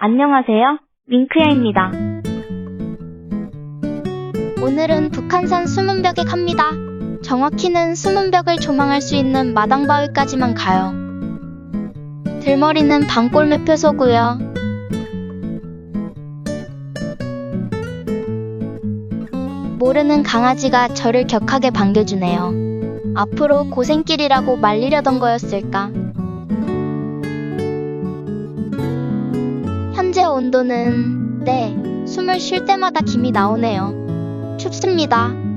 안녕하세요. 윙크야입니다. 오늘은 북한산 수문벽에 갑니다. 정확히는 수문벽을 조망할 수 있는 마당바위까지만 가요. 들머리는 방골 매 표소고요. 모르는 강아지가 저를 격하게 반겨주네요. 앞으로 고생길이라고 말리려던 거였을까? 온도는 네, 숨을 쉴 때마다 김이 나오네요. 춥습니다.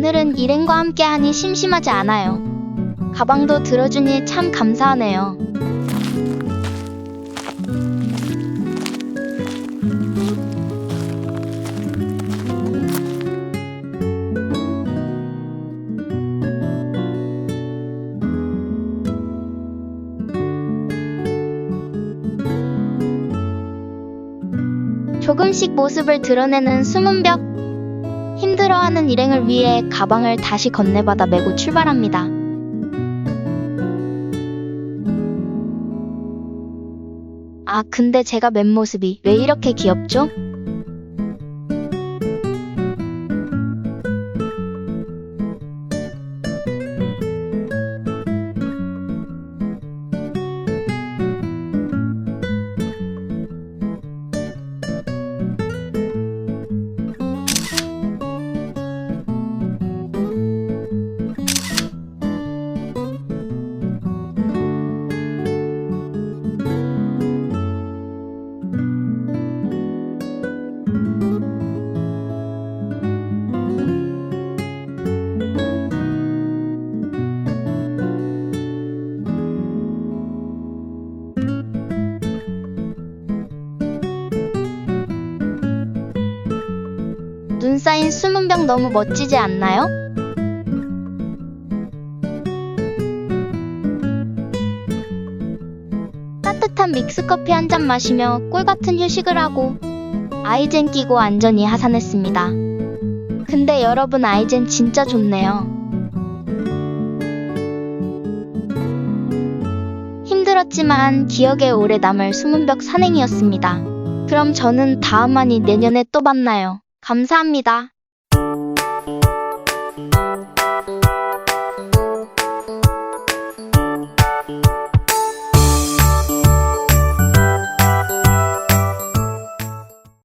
오늘은 일행과 함께하니 심심하지 않아요. 가방도 들어주니 참 감사하네요. 조금씩 모습을 드러내는 숨은 벽. 힘들어하는 일행을 위해 가방을 다시 건네받아 메고 출발합니다. 아, 근데 제가 맨 모습이 왜 이렇게 귀엽죠? 숨은 벽 너무 멋지지 않나요? 따뜻한 믹스커피 한 잔 마시며 꿀 같은 휴식을 하고 아이젠 끼고 안전히 하산했습니다. 근데 여러분 아이젠 진짜 좋네요. 힘들었지만 기억에 오래 남을 숨은벽 산행이었습니다. 그럼 저는 다음만이 내년에 또 만나요. 감사합니다.